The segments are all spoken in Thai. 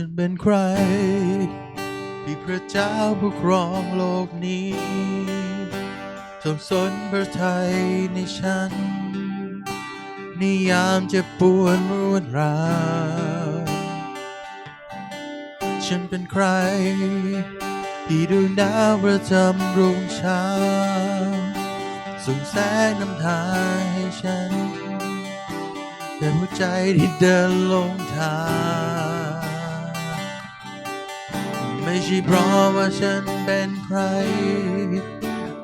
ฉันเป็นใคร ที่พระเจ้าผู้ครองโลกนี้ทรงสนพระทัยในฉัน นิยามจะปวดรวดราวฉันเป็นใคร ที่ดูดาวประจำรุ่งเช้าส่งแสงนำทางให้ฉัน แต่หัวใจที่เดินลงทาง ไม่ใช่เพราะว่าฉันเป็นใคร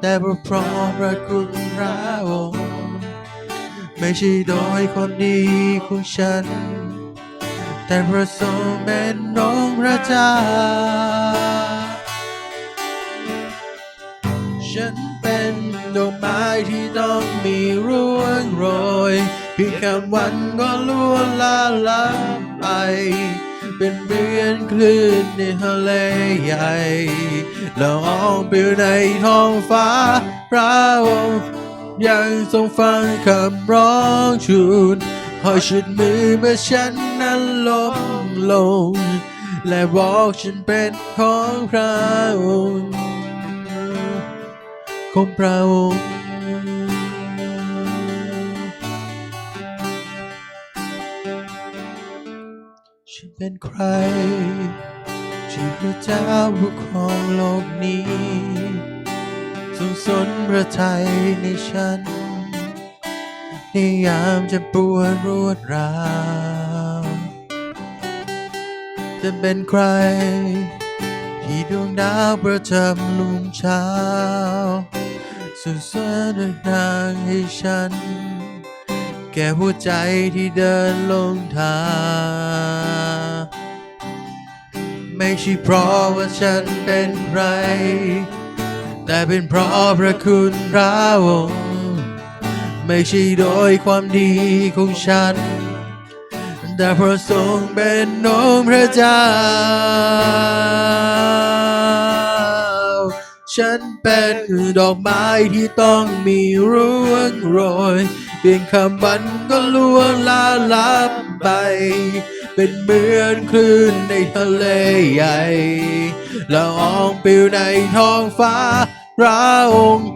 แต่เพราะพระคุณพระองค์ไม่ใช่โดยความดีของฉัน แต่พระทรงเป็นน้องพระเจ้า ฉันเป็นดอกไม้ที่ต้องมีร่วงโรยเพียงแค่วันก็ล้วนลาลับไป เป็นเหมือนคลื่นในทะเลใหญ่แล้วอองไปในท้องฟ้า พระองค์ยังทรงฟังคำร้องชูนคอยชุดมือเมื่อฉันนั้นล้มลง และบอกฉันเป็นของพระองค์ของพระองค์ เป็นใครที่พระเจ้าผู้ครองโลกนี้ทรงสนพระทัยในฉันในยามจะปวดรวดราวจะเป็นใคร ที่ดวงดาวประจำลุงเช้าสุดสวยนางให้ฉัน แก่หัวใจที่เดินลงทาง ไม่ใช่เพราะว่าฉันเป็นใคร แต่เป็นเพราะพระคุณพระองค์ไม่ใช่โดยความดีของฉัน แต่พระทรงเป็นน้องพระเจ้า ฉันเป็นดอกไม้ที่ต้องมีร่วงโรย เพียงคำบันก็ล่วงลาลับไป เป็นเหมือนคลื่นในทะเลใหญ่ละอองปิวในท้องฟ้าพระองค์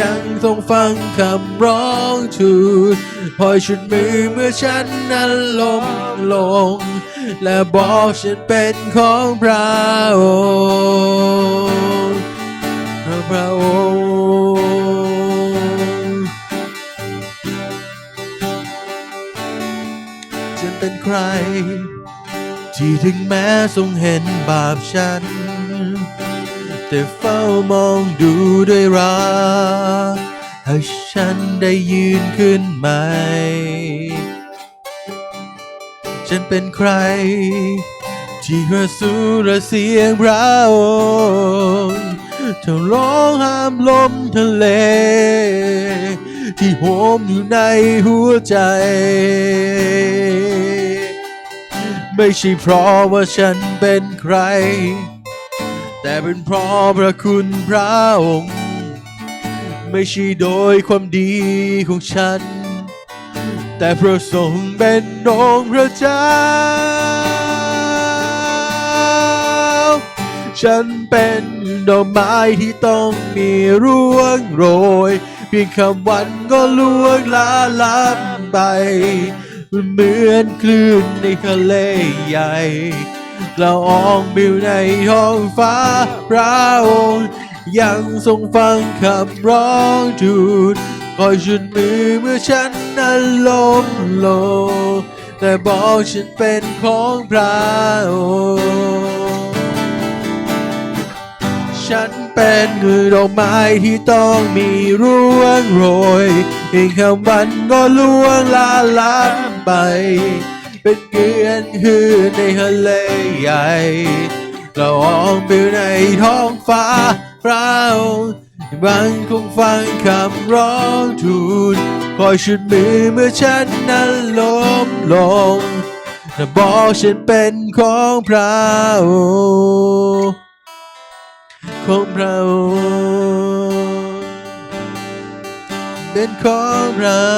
ยังทรงฟังคำร้องทูลพอยชุดมือเมื่อฉันนั้นล้มลง และบอกฉันเป็นของพระองค์พระองค์ ร ที่ถึงแม้ทรงเห็นบาปฉัน แต่เฝ้ามองดูด้วยรักให้ฉันได้ยืนขึ้นใหม่ ฉันเป็นใคร ที่กระสูระเสียงพระองค์เธอร้องห้ามลมทะเล ที่โหมอยู่ในหัวใจ ไม่ใช่เพราะว่าฉันเป็นใคร แต่เป็นเพราะพระคุณพระองค์ ไม่ใช่โดยความดีของฉัน แต่พระทรงเป็นน้องพระเจ้า ฉันเป็นดอกไม้ที่ต้องมีร่วงโรย เพียงคำวันก็ล่วงลาลับไป เหมือนคลื่นในทะเลใหญ่เราอองบิวในท้องฟ้าพระองค์ยังทรงฟังคำร้องทูลคอยชุดมือเมื่อฉันนั้นล้มลงแต่บอกฉันเป็นของพระองค์ฉันเป็นคือดอกไม้ที่ต้องมีร่ว งโรยเพียงคำวันก็ล่วงลาลับไป เป็นเกลือนคือในทะเลใหญ่เราอองไปในท้องฟ้าพระองค์บังคงฟังคำร้องทูลคอยชุดมือเมื่อฉันนั้นล้มลงและบอกฉันเป็นของพระองค์ของเรา เป็นของเรา